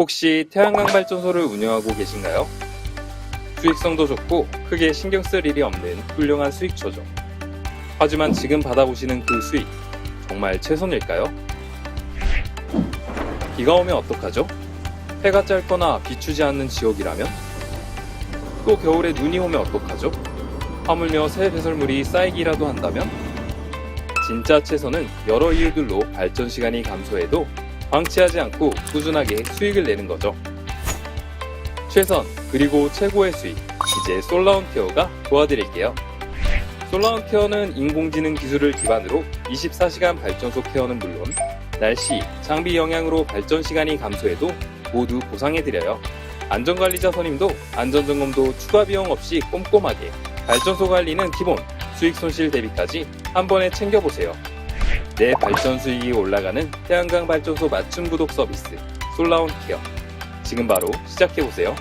혹시 태양광 발전소를 운영하고 계신가요? 수익성도 좋고 크게 신경 쓸 일이 없는 훌륭한 수익처죠. 하지만 지금 받아보시는 그 수익, 정말 최선일까요? 비가 오면 어떡하죠? 해가 짧거나 비추지 않는 지역이라면? 또 겨울에 눈이 오면 어떡하죠? 하물며 새 배설물이 쌓이기라도 한다면? 진짜 최선은 여러 이유들로 발전 시간이 감소해도 방치하지 않고 꾸준하게 수익을 내는 거죠. 최선 그리고 최고의 수익 이제 솔라운 케어가 도와드릴게요. 솔라운 케어는 인공지능 기술을 기반으로 24시간 발전소 케어는 물론 날씨, 장비 영향으로 발전 시간이 감소해도 모두 보상해드려요. 안전관리자 선임도 안전점검도 추가 비용 없이 꼼꼼하게 발전소 관리는 기본, 수익 손실 대비까지 한 번에 챙겨보세요. 내 발전 수익이 올라가는 태양광 발전소 맞춤 구독 서비스 솔라운 케어. 지금 바로 시작해보세요.